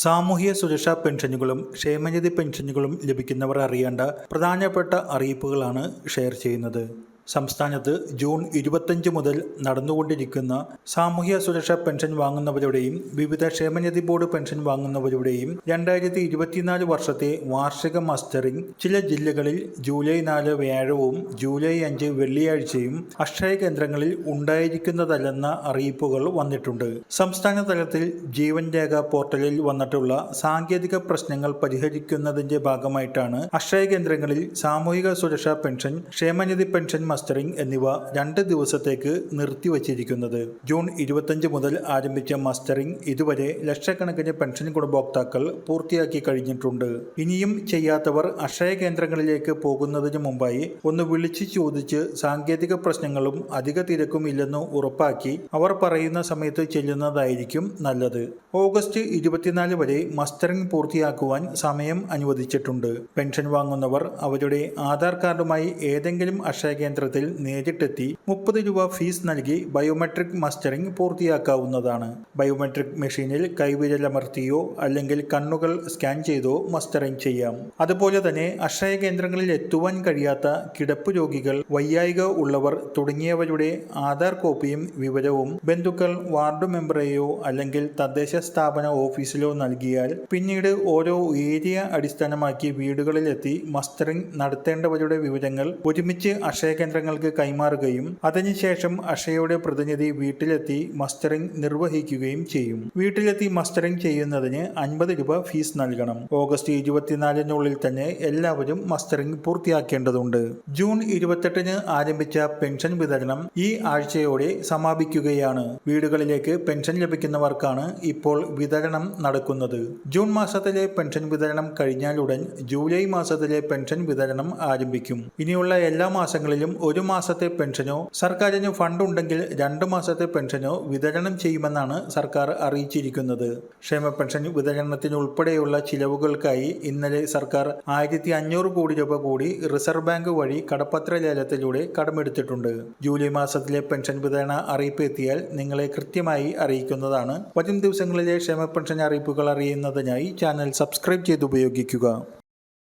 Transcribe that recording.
സാമൂഹ്യ സുരക്ഷാ പെൻഷനുകളും ക്ഷേമനിധി പെൻഷനുകളും ലഭിക്കുന്നവർ അറിയേണ്ട പ്രധാനപ്പെട്ട അറിയിപ്പുകളാണ് ഷെയർ ചെയ്യുന്നത്. സംസ്ഥാനത്ത് ജൂൺ ഇരുപത്തഞ്ച് മുതൽ നടന്നുകൊണ്ടിരിക്കുന്ന സാമൂഹ്യ സുരക്ഷാ പെൻഷൻ വാങ്ങുന്നവരുടെയും വിവിധ ക്ഷേമനിധി ബോർഡ് പെൻഷൻ വാങ്ങുന്നവരുടെയും രണ്ടായിരത്തി ഇരുപത്തിനാല് വർഷത്തെ വാർഷിക മസ്റ്ററിംഗ് ചില ജില്ലകളിൽ ജൂലൈ നാല് വ്യാഴവും ജൂലൈ അഞ്ച് വെള്ളിയാഴ്ചയും അക്ഷയ കേന്ദ്രങ്ങളിൽ ഉണ്ടായിരിക്കുന്നതല്ലെന്ന അറിയിപ്പുകൾ വന്നിട്ടുണ്ട്. സംസ്ഥാന തലത്തിൽ ജീവൻ രേഖ പോർട്ടലിൽ വന്നിട്ടുള്ള സാങ്കേതിക പ്രശ്നങ്ങൾ പരിഹരിക്കുന്നതിന്റെ ഭാഗമായിട്ടാണ് അക്ഷയ കേന്ദ്രങ്ങളിൽ സാമൂഹിക സുരക്ഷാ പെൻഷൻ ക്ഷേമനിധി പെൻഷൻ മസ്റ്ററിംഗ് എന്നിവ രണ്ട് ദിവസത്തേക്ക് നിർത്തിവച്ചിരിക്കുന്നത്. ജൂൺ ഇരുപത്തഞ്ച് മുതൽ ആരംഭിച്ച മാസ്റ്ററിംഗ് ഇതുവരെ ലക്ഷക്കണക്കിന് പെൻഷൻ ഗുണഭോക്താക്കൾ പൂർത്തിയാക്കി കഴിഞ്ഞിട്ടുണ്ട്. ഇനിയും ചെയ്യാത്തവർ അക്ഷയ കേന്ദ്രങ്ങളിലേക്ക് പോകുന്നതിന് മുമ്പായി ഒന്ന് വിളിച്ചു ചോദിച്ച് സാങ്കേതിക പ്രശ്നങ്ങളും അധിക തിരക്കും ഇല്ലെന്ന് ഉറപ്പാക്കി അവർ പറയുന്ന സമയത്ത് ചെല്ലുന്നതായിരിക്കും നല്ലത്. ഓഗസ്റ്റ് ഇരുപത്തിനാല് വരെ മസ്റ്ററിംഗ് പൂർത്തിയാക്കുവാൻ സമയം അനുവദിച്ചിട്ടുണ്ട്. പെൻഷൻ വാങ്ങുന്നവർ അവരുടെ ആധാർ കാർഡുമായി ഏതെങ്കിലും അക്ഷയ കേന്ദ്രത്തിൽ നേരിട്ടെത്തി മുപ്പത് രൂപ ഫീസ് നൽകി ബയോമെട്രിക് മസ്റ്ററിംഗ് പൂർത്തിയാക്കാവുന്നതാണ്. ബയോമെട്രിക് മെഷീനിൽ കൈവിരലമർത്തിയോ അല്ലെങ്കിൽ കണ്ണുകൾ സ്കാൻ ചെയ്തോ മസ്റ്ററിംഗ് ചെയ്യാം. അതുപോലെ തന്നെ അക്ഷയ കേന്ദ്രങ്ങളിൽ എത്തുവാൻ കഴിയാത്ത കിടപ്പ് രോഗികൾ വയ്യായിക ഉള്ളവർ തുടങ്ങിയവരുടെ ആധാർ കോപ്പിയും വിവരവും ബന്ധുക്കൾ വാർഡ് മെമ്പറെയോ അല്ലെങ്കിൽ തദ്ദേശ സ്ഥാപന ഓഫീസിലോ നൽകിയാൽ പിന്നീട് ഓരോ ഏരിയ അടിസ്ഥാനമാക്കി വീടുകളിലെത്തി മസ്റ്ററിംഗ് നടത്തേണ്ടവരുടെ വിവരങ്ങൾ ഒരുമിച്ച് അക്ഷയ കേന്ദ്രങ്ങൾക്ക് കൈമാറുകയും അതിനുശേഷം അക്ഷയയുടെ പ്രതിനിധി വീട്ടിലെത്തി മസ്റ്ററിംഗ് നിർവഹിക്കുകയും ചെയ്യും. വീട്ടിലെത്തി മസ്റ്ററിംഗ് ചെയ്യുന്നതിന് അൻപത് രൂപ ഫീസ് നൽകണം. ഓഗസ്റ്റ് ഇരുപത്തിനാലിനുള്ളിൽ തന്നെ എല്ലാവരും മസ്റ്ററിംഗ് പൂർത്തിയാക്കേണ്ടതുണ്ട്. ജൂൺ ഇരുപത്തെട്ടിന് ആരംഭിച്ച പെൻഷൻ വിതരണം ഈ ആഴ്ചയോടെ സമാപിക്കുകയാണ്. വീടുകളിലേക്ക് പെൻഷൻ ലഭിക്കുന്നവർക്കാണ് ഇപ്പോൾ വിതരണം നടക്കുന്നത്. ജൂൺ മാസത്തിലെ പെൻഷൻ വിതരണം കഴിഞ്ഞാലുടൻ ജൂലൈ മാസത്തിലെ പെൻഷൻ വിതരണം ആരംഭിക്കും. ഇനിയുള്ള എല്ലാ മാസങ്ങളിലും ഒരു മാസത്തെ പെൻഷനോ സർക്കാരിന് ഫണ്ട് ഉണ്ടെങ്കിൽ രണ്ട് മാസത്തെ പെൻഷനോ വിതരണം ചെയ്യുമെന്നാണ് സർക്കാർ അറിയിച്ചിരിക്കുന്നത്. ക്ഷേമ പെൻഷൻ വിതരണത്തിന് ഉൾപ്പെടെയുള്ള ചിലവുകൾക്കായി ഇന്നലെ സർക്കാർ ആയിരത്തി അഞ്ഞൂറ് കോടി രൂപ കൂടി റിസർവ് ബാങ്ക് വഴി കടപ്പത്ര ലേലത്തിലൂടെ കടമെടുത്തിട്ടുണ്ട്. ജൂലൈ മാസത്തിലെ പെൻഷൻ വിതരണ അറിയിപ്പ് എത്തിയാൽ നിങ്ങളെ കൃത്യമായി അറിയിക്കുന്നതാണ്. വരും ദിവസങ്ങളിലെ ക്ഷേമ പെൻഷൻ അറിയിപ്പുകൾ അറിയുന്നതിനായി ചാനൽ സബ്സ്ക്രൈബ് ചെയ്ത് ഉപയോഗിക്കുക